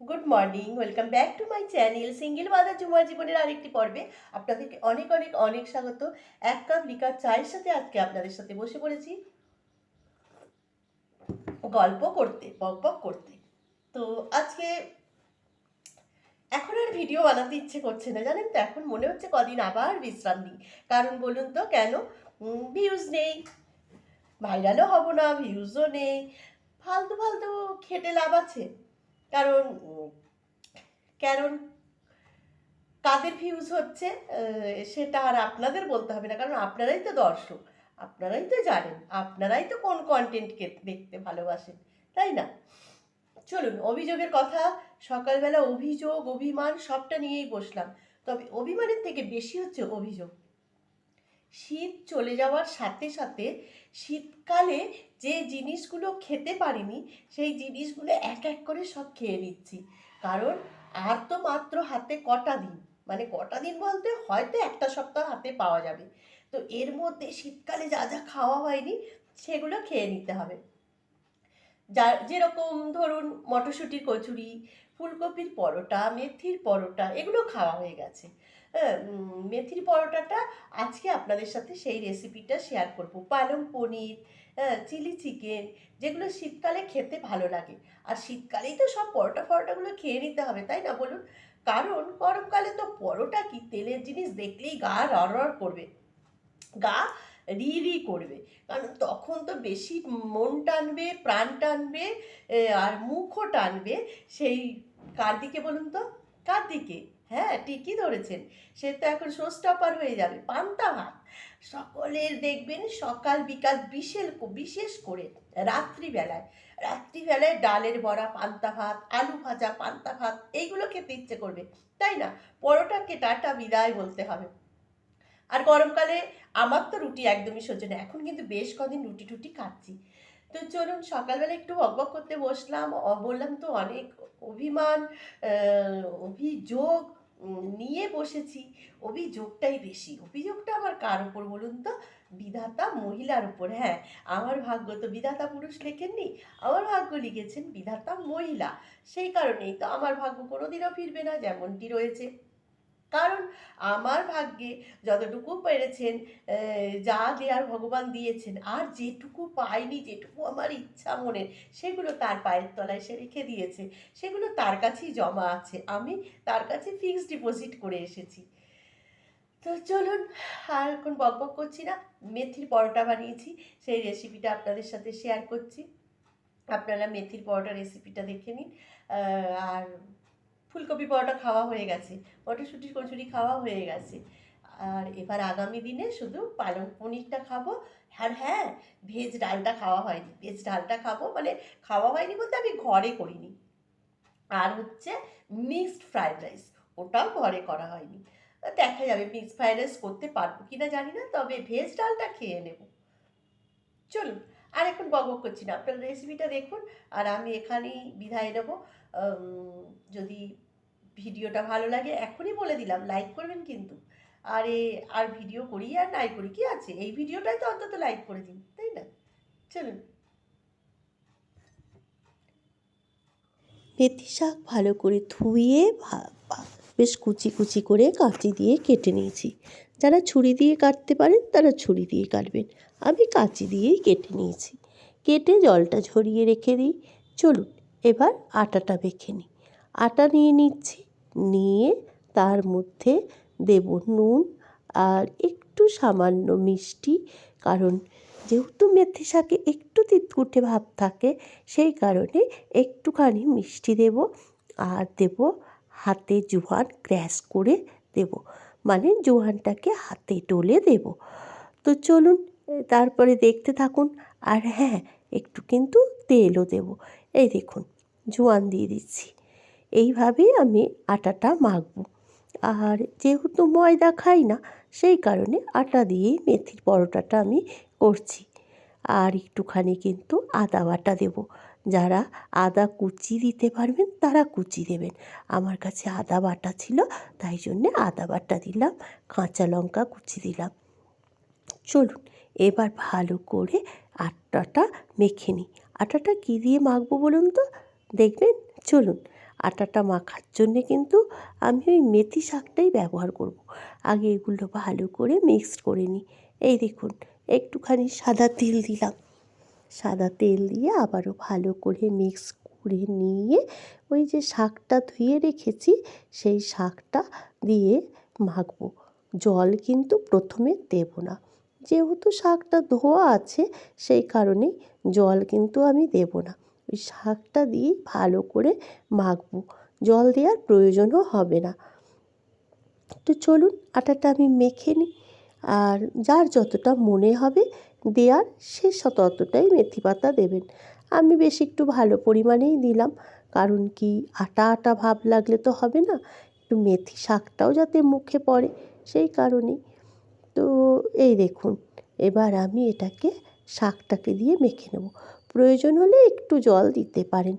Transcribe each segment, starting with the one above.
Good morning welcome back to my channel single বাজার জুমার জীবনের আরেকটি পর্বে। আপনাদেরকে অনেক অনেক অনেক স্বাগত। এক কাপ লিকার চায়ের সাথে আজকে আপনাদের সাথে বসে পড়েছি। গল্প করতে, বক বক করতে। তো আজকে এখন আর ভিডিও বানাতে ইচ্ছে করছে না, জানেন তো? এখন মনে হচ্ছে কদিন আবার বিশ্রাম নিই। কারণ বলুন তো, কেন? ভিউজ নেই। ভাইরালও হব না ভিউজও নেই। ফালতু ফালতু খেটে লাভ আছে। কারণ কারণ কাদের ভিউজ হচ্ছে সেটা আর আপনাদের বলতে হবে না, কারণ আপনারাই তো দর্শক, আপনারাই তো জানেন, আপনারাই তো কোন কন্টেন্টকে দেখতে ভালোবাসেন, তাই না? চলুন, অভিযোগের কথা, সকালবেলা অভিযোগ, অভিমান, সবটা নিয়েই বসলাম, তবে অভিমানের থেকে বেশি হচ্ছে অভিযোগ। শীত চলে যাওয়ার সাথে সাথে শীতকালে যে জিনিসগুলো খেতে পারিনি, সেই জিনিসগুলো এক এক করে সব খেয়ে নিচ্ছি। কারণ আর তো মাত্র হাতে কটা দিন। মানে কটা দিন বলতে হয়তো একটা সপ্তাহ হাতে পাওয়া যাবে। তো এর মধ্যে শীতকালে যা যা খাওয়া হয়নি, সেগুলো খেয়ে নিতে হবে। যা যেরকম ধরুন মটরশুঁটির কচুরি ফুলকপির পরোটা, মেথির পরোটা, এগুলো খাওয়া হয়ে গেছে। হ্যাঁ মেথির পরোটাটা আজকে আপনাদের সাথে সেই রেসিপিটা শেয়ার করব। পালং পনির হ্যাঁ চিলি চিকেন যেগুলো শীতকালে খেতে ভালো লাগে। আর শীতকালেই তো সব পরোটা ফরোটাগুলো খেয়ে নিতে হবে, তাই না বলুন? কারণ গরমকালে তো পরোটা কি তেলের জিনিস দেখলেই গা রড় করবে। গা রি রি করবে। কারণ তখন তো বেশি মন টানবে, প্রাণ টানবে আর মুখও টানবে সেই কার দিকে বলুন তো? কার দিকে? হ্যাঁ ঠিকই ধরেছেন। সে তো এখন শোস্টপার হয়ে যাবে, পান্তা ভাত। সকলের দেখবেন সকাল বিকাল বিশেষ বিশেষ করে রাত্রিবেলায়। রাত্রিবেলায় ডালের বড়া, পান্তা ভাত, আলু ভাজা, পান্তা ভাত, এইগুলো খেতে ইচ্ছে করবে। তাই না? পরোটাকে টাটা, বিদায় বলতে হবে। আর গরমকালে আমার তো রুটি একদমই সহ্য না। এখন কিন্তু বেশ কদিন রুটি টুটি খাচ্ছি। তো চলুন, সকালবেলা একটু বকবক করতে বসলাম। বললাম তো অনেক অভিমান অভিযোগ নিয়ে বসেছি। অভিযোগটাই বেশি। অভিযোগটা আমার কার উপর বলুন তো? বিধাতা মহিলার উপর। হ্যাঁ আমার ভাগ্য তো বিধাতা পুরুষ লেখেননি, আমার ভাগ্য লিখেছেন বিধাতা মহিলা। সেই কারণেই তো আমার ভাগ্য কোনোদিনও ফিরবে না, যেমনটি রয়েছে। কারণ আমার ভাগ্যে যতটুকু পেরেছেন যা দেওয়ার ভগবান দিয়েছেন, আর যেটুকু পাইনি, যেটুকু আমার ইচ্ছা মনের সেগুলো তার পায়ের তলায় সে রেখে দিয়েছে। সেগুলো তার কাছেই জমা আছে। আমি তার কাছে ফিক্সড ডিপোজিট করে এসেছি। তো চলুন, আর এখন বকবক করছি না। মেথির পরোটা বানিয়েছি। সেই রেসিপিটা আপনাদের সাথে শেয়ার করছি। আপনারা মেথির পরোটা রেসিপিটা দেখে নিন। আর ফুলকপি পরোটা খাওয়া হয়ে গেছে মটরশুঁটির কচুরি খাওয়া হয়ে গেছে। আর এবার আগামী দিনে শুধু পালং পনিরটা খাব, আর হ্যাঁ ভেজ ডালটা খাওয়া হয়নি। ভেজ ডালটা খাব মানে খাওয়া হয়নি বলতে আমি ঘরে করিনি। আর হচ্ছে মিক্সড ফ্রাইড রাইস, ওটাও ঘরে করা হয়নি। দেখা যাবে মিক্সড ফ্রাইড রাইস করতে পারব কি না জানি না, তবে ভেজ ডালটা খেয়ে নেব। চলুন, আর এখন বকবক করছি না। আপনার রেসিপিটা দেখুন, আর আমি এখানেই বিদায় নেব। যদি ভিডিওটা ভালো লাগে, এখনই বলে দিলাম লাইক করবেন কিন্তু। আরে, আর ভিডিও করি আর নাই করি, কি আছে? এই ভিডিওটাই তো অন্তত লাইক করে দিন, তাই না? চলুন। মেথি শাক ভালো করে ধুয়ে বেশ কুচি কুচি করে কাঁচি দিয়ে কেটে নিয়েছি। যারা ছুরি দিয়ে কাটতে পারেন, তারা ছুরি দিয়ে কাটবেন। আমি কাঁচি দিয়েই কেটে নিয়েছি। কেটে জলটা ঝরিয়ে রেখে দিই। চলুন। এবার আটাটা মেখে নিই। আটা নিয়ে নিচ্ছি, নিয়ে তার মধ্যে দেব নুন আর একটু সামান্য মিষ্টি। কারণ যেহেতু মেথি শাকে একটু তিতকুটে ভাব থাকে, সেই কারণে একটুখানি মিষ্টি দেব আর দেব হাতে জোয়ান ক্র্যাশ করে দেব। মানে জোয়ানটাকে হাতে ডলে দেব। তো চলুন তারপরে দেখতে থাকুন। আর হ্যাঁ একটু কিন্তু তেলও দেব। এই দেখুন, জোয়ান দিয়ে দিচ্ছি। এইভাবেই আমি আটাটা মাখবো। আর যেহেতু ময়দা খাই না, সেই কারণে আটা দিয়েই মেথির পরোটাটা আমি করছি। আর একটুখানি কিন্তু আদা বাটা দেব। যারা আদা কুচি দিতে পারবেন, তারা কুচি দেবেন। আমার কাছে আদা বাটা ছিল, তাই জন্যে আদা বাটা দিলাম, কাঁচা লঙ্কা কুচি দিলাম। চলুন, এবার ভালো করে আটাটা মেখে নিই। আটাটা কী দিয়ে মাখবো বলুন তো? দেখবেন? চলুন। আটাটা মাখার জন্যে কিন্তু আমি ওই মেথি শাকটাই ব্যবহার করব। আগে এগুলো ভালো করে মিক্সড করে নিই। এই দেখুন, একটুখানি সাদা তেল দিলাম। সাদা তেল দিয়ে আবারও ভালো করে মিক্স করে নিয়ে ওই যে শাকটা ধুয়ে রেখেছি, সেই শাকটা দিয়ে মাখবো। জল কিন্তু প্রথমে দেব না। যেহেতু শাকটা ধোয়া আছে, সেই কারণেই জল কিন্তু আমি দেব না। ওই শাকটা দিয়ে ভালো করে মাখবো। জল দেওয়ার প্রয়োজনও হবে না। তো চলুন আটাটা আমি মেখে নিই। আর যার যতটা মনে হবে দেওয়ার, সে ততটাই মেথি পাতা দেবেন। আমি বেশ একটু ভালো পরিমাণেই দিলাম। কারণ কি আটা আটা ভাব লাগলে তো হবে না। একটু মেথি শাকটাও যাতে মুখে পড়ে, সেই কারণেই তো এই দেখুন, এবার আমি এটাকে শাকটাকে দিয়ে মেখে নেব। প্রয়োজন হলে একটু জল দিতে পারেন।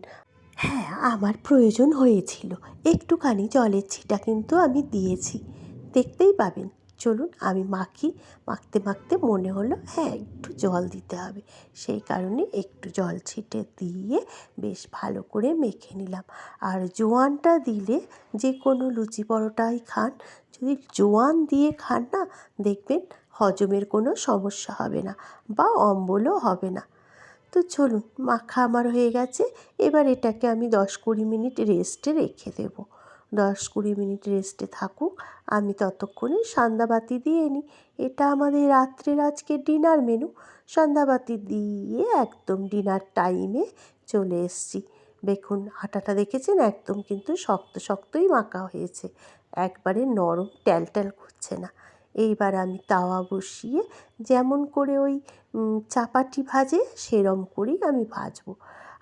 হ্যাঁ আমার প্রয়োজন হয়েছিল। একটুখানি জলের ছিটা কিন্তু আমি দিয়েছি। দেখতেই পাবেন। চলুন আমি মাখি, মাখতে মাখতে মনে হলো হ্যাঁ একটু জল দিতে হবে। সেই কারণে একটু জল ছিটে দিয়ে বেশ ভালো করে মেখে নিলাম। আর জোয়ানটা দিলে যে কোনো লুচি পরোটাই খান। যদি জোয়ান দিয়ে খান না, দেখবেন হজমের কোনো সমস্যা হবে না বা অম্বলও হবে না। তো চলুন, মাখা আমার হয়ে গেছে। এবার এটাকে আমি দশ কুড়ি মিনিট রেস্টে রেখে দেব। দশ কুড়ি মিনিট রেস্টে থাকুক, আমি ততক্ষণে সন্ধ্যাবাতি দিয়ে নিই। এটা আমাদের রাত্রের আজকে ডিনার মেনু। সন্ধ্যাবাতি দিয়ে একদম ডিনার টাইমে চলে এসছি। দেখুন, আটাটা দেখেছেন? একদম কিন্তু শক্ত শক্তই মাখা হয়েছে। একবারে নরম ট্যাল ট্যাল করছে না। এইবার আমি তাওয়া বসিয়ে যেমন করে ওই চাপাটি ভাজে সেরম করেই আমি ভাজবো।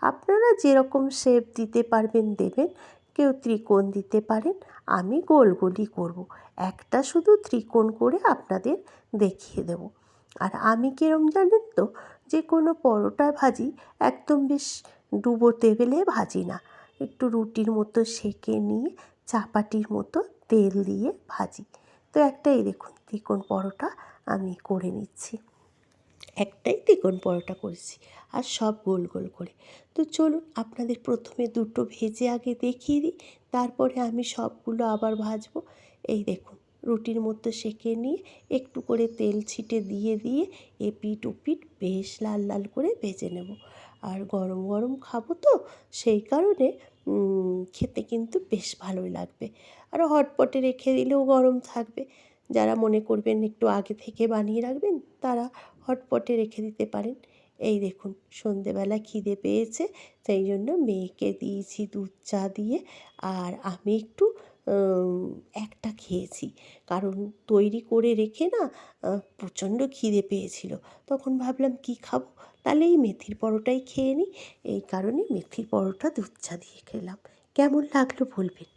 আপনারা যেরকম শেপ দিতে পারবেন দেবেন। কেউ ত্রিকোণ দিতে পারেন, আমি গোল গোলই করব। একটা শুধু ত্রিকোণ করে আপনাদের দেখিয়ে দেব। আর আমি কিরম জানেন তো, যে কোনো পরোটা ভাজি একদম বেশ ডুবো টেবিলে ভাজি না। একটু রুটির মতো সেঁকে নিয়ে চাপাটির মতো তেল দিয়ে ভাজি। তো একটাই দেখুন, ত্রিকোণ পরোটা আমি করে নিচ্ছি। একটাই ত্রিকোণ পরোটা করেছি। আর সব গোল গোল করে। তো চলুন আপনাদের প্রথমে দুটো ভেজে আগে দেখিয়ে দিই। তারপরে আমি সবগুলো আবার ভাজবো। এই দেখুন, রুটির মধ্যে সেঁকে নিয়ে একটু করে তেল ছিটে দিয়ে দিয়ে এপিট ওপিট বেশ লাল লাল করে ভেজে নেব। আর গরম গরম খাব তো, সেই কারণে খেতে কিন্তু বেশ ভালোই লাগবে। আর হটপটে রেখে দিলেও গরম থাকবে। যারা মনে করবেন একটু আগে থেকে বানিয়ে রাখবেন, তারা হটপটে রেখে দিতে পারেন। এই দেখুন, সন্ধেবেলা খিদে পেয়েছে, সেই জন্য মেয়েকে দিয়েছি দুধ চা দিয়ে। আর আমি একটু একটা খেয়েছি। কারণ তৈরি করে রেখে না প্রচণ্ড খিদে পেয়েছিল। তখন ভাবলাম, কি খাব? তাহলে এই মেথির পরোটাই খেয়ে নিই। এই কারণে মেথির পরোটা দুধ চা দিয়ে খেলাম। কেমন লাগল বলবেন?